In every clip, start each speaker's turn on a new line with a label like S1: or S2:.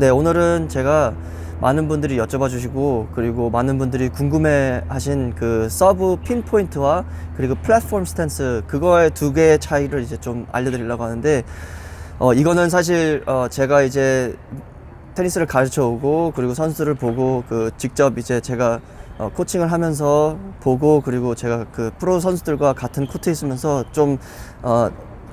S1: 네, 오늘은 제가 많은 분들이 여쭤봐 주시고 그리고 많은 분들이 궁금해 하신 그 서브 핀 포인트와 그리고 플랫폼 스탠스 그거의 두 개의 차이를 이제 좀 알려드리려고 하는데 어, 이거는 사실 어, 제가 이제 테니스를 가르쳐 오고 그리고 선수를 보고 그 직접 이제 제가 어, 코칭을 하면서 보고 그리고 제가 그 프로 선수들과 같은 코트에 있으면서 좀 어,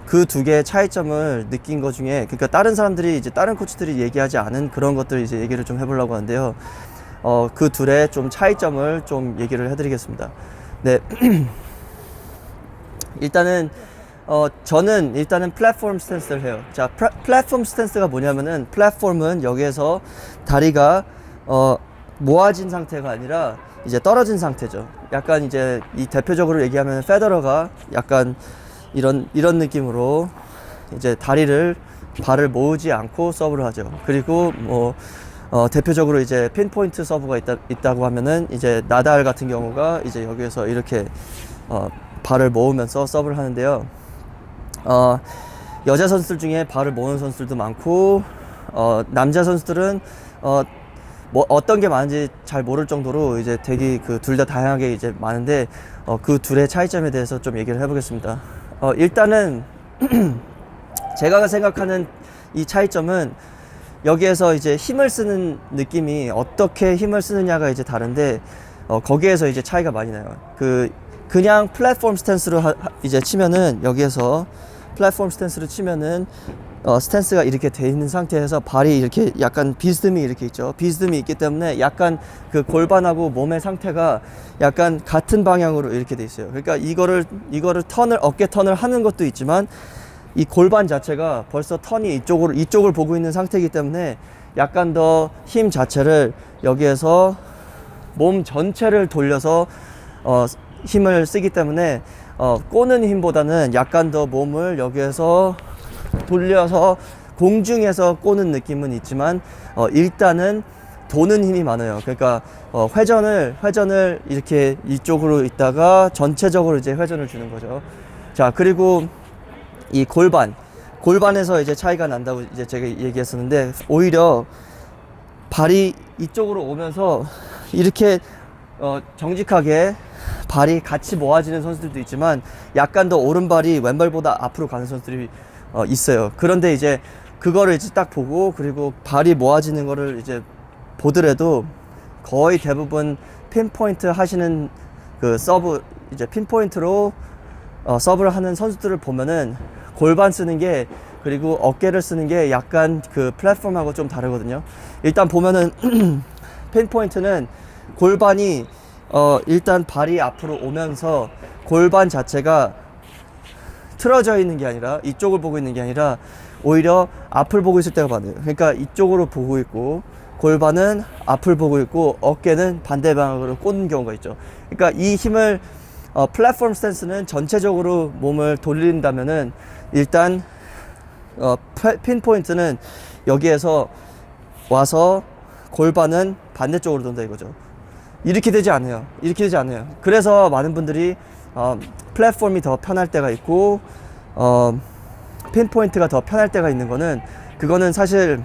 S1: 그 두 개의 차이점을 느낀 것 중에 그러니까 다른 사람들이 이제 다른 코치들이 얘기하지 않은 그런 것들 이제 얘기를 좀 해보려고 하는데요. 어, 그 둘의 좀 차이점을 좀 얘기를 해드리겠습니다. 네. 일단은 어 저는 일단은 플랫폼 스탠스를 해요. 자, 플- 플랫폼 스탠스가 뭐냐면은 플랫폼은 여기에서 다리가 어 모아진 상태가 아니라 이제 떨어진 상태죠. 약간 이제 이 대표적으로 얘기하면 페더러가 약간 이런 이런 느낌으로 이제 다리를 발을 모으지 않고 서브를 하죠. 그리고 뭐 어, 대표적으로 이제 핀포인트 서브가 있다, 있다고 하면은 이제 나달 같은 경우가 이제 여기에서 이렇게 어, 발을 모으면서 서브를 하는데요. 어, 여자 선수들 중에 발을 모으는 선수들도 많고 어, 남자 선수들은 어, 뭐 어떤 게 많은지 잘 모를 정도로 이제 되게 그 둘 다 다양하게 이제 많은데 어, 그 둘의 차이점에 대해서 좀 얘기를 해보겠습니다. 어, 일단은 제가 생각하는 이 차이점은 여기에서 이제 힘을 쓰는 느낌이 어떻게 힘을 쓰느냐가 이제 다른데 어, 거기에서 이제 차이가 많이 나요. 그 그냥 플랫폼 스탠스로 하, 하- 이제 치면은 여기에서 플랫폼 스탠스로 치면은 어, 스탠스가 이렇게 돼 있는 상태에서 발이 이렇게 약간 비스듬히 이렇게 있죠. 비스듬히 있기 때문에 약간 그 골반하고 몸의 상태가 약간 같은 방향으로 이렇게 돼 있어요. 그러니까 이거를 이거를 턴을 어깨 턴을 하는 것도 있지만 이 골반 자체가 벌써 턴이 이쪽으로 이쪽을 보고 있는 상태이기 때문에 약간 더 힘 자체를 여기에서 몸 전체를 돌려서 어, 힘을 쓰기 때문에 어, 꼬는 힘보다는 약간 더 몸을 여기에서 돌려서 공중에서 꼬는 느낌은 있지만 어, 일단은 도는 힘이 많아요. 그러니까 어, 회전을 회전을 이렇게 이쪽으로 있다가 전체적으로 이제 회전을 주는 거죠. 자 그리고 이 골반 골반에서 이제 차이가 난다고 이제 제가 얘기했었는데 오히려 발이 이쪽으로 오면서 이렇게 어, 정직하게 발이 같이 모아지는 선수들도 있지만 약간 더 오른발이 왼발보다 앞으로 가는 선수들이 어, 있어요. 그런데 이제 그거를 이제 딱 보고 그리고 발이 모아지는 거를 이제 보더라도 거의 대부분 핀포인트 하시는 그 서브 이제 핀포인트로 어, 서브를 하는 선수들을 보면은 골반 쓰는 게 그리고 어깨를 쓰는 게 약간 그 플랫폼하고 좀 다르거든요. 일단 보면은 핀포인트는 골반이 어 일단 발이 앞으로 오면서 골반 자체가 틀어져 있는 게 아니라 이쪽을 보고 있는 게 아니라 오히려 앞을 보고 있을 때가 많아요. 그러니까 이쪽으로 보고 있고 골반은 앞을 보고 있고 어깨는 반대 방향으로 꽂는 경우가 있죠. 그러니까 이 힘을 어, 플랫폼 스탠스는 전체적으로 몸을 돌린다면은 일단 어, 피- 핀포인트는 여기에서 와서 골반은 반대쪽으로 돈다 이거죠. 이렇게 되지 않아요. 이렇게 되지 않아요. 그래서 많은 분들이 어, 플랫폼이 더 편할 때가 있고 어, 핀포인트가 더 편할 때가 있는 거는 그거는 사실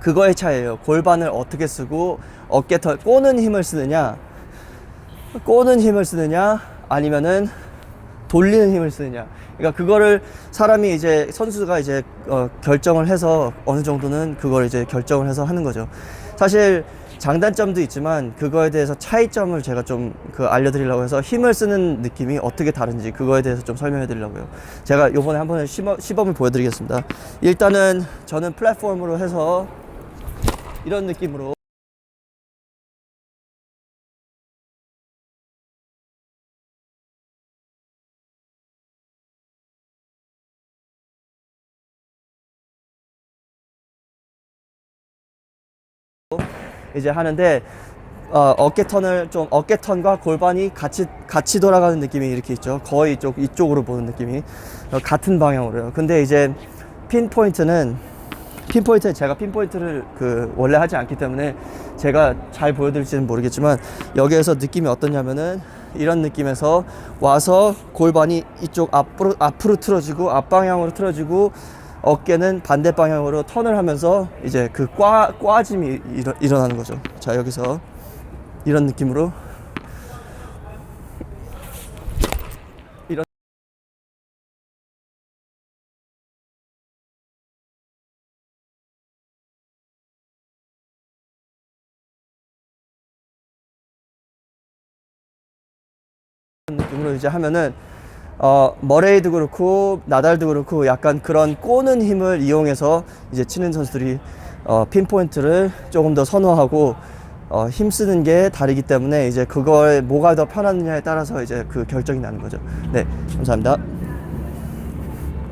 S1: 그거의 차이예요. 골반을 어떻게 쓰고 어깨 털 꼬는 힘을 쓰느냐, 꼬는 힘을 쓰느냐, 아니면은 돌리는 힘을 쓰느냐. 그러니까 그거를 사람이 이제 선수가 이제 어, 결정을 해서 어느 정도는 그걸 이제 결정을 해서 하는 거죠. 사실 장단점도 있지만 그거에 대해서 차이점을 제가 좀 그 알려드리려고 해서 힘을 쓰는 느낌이 어떻게 다른지 그거에 대해서 좀 설명해 드리려고요. 제가 요번에 한번 시범, 시범을 보여드리겠습니다. 일단은 저는 플랫폼으로 해서 이런 느낌으로 이제 하는데 어, 어깨 턴을 좀 어깨 턴과 골반이 같이 같이 돌아가는 느낌이 이렇게 있죠. 거의 이쪽 이쪽으로 보는 느낌이 어, 같은 방향으로요. 근데 이제 핀 포인트는 핀 포인트 제가 핀 포인트를 그 원래 하지 않기 때문에 제가 잘 보여드릴지는 모르겠지만 여기에서 느낌이 어떠냐면은 이런 느낌에서 와서 골반이 이쪽 앞으로 앞으로 틀어지고 앞 방향으로 틀어지고 어깨는 반대 방향으로 턴을 하면서 이제 그 꽈, 꽈짐이 일어, 일어나는 거죠. 자, 여기서 이런 느낌으로 이런 느낌으로 이제 하면은 어 머레이도 그렇고 나달도 그렇고 약간 그런 꼬는 힘을 이용해서 이제 치는 선수들이 어 핀포인트를 조금 더 선호하고 어 힘쓰는 게 다르기 때문에 이제 그걸 뭐가 더 편하느냐에 따라서 이제 그 결정이 나는 거죠. 네, 감사합니다.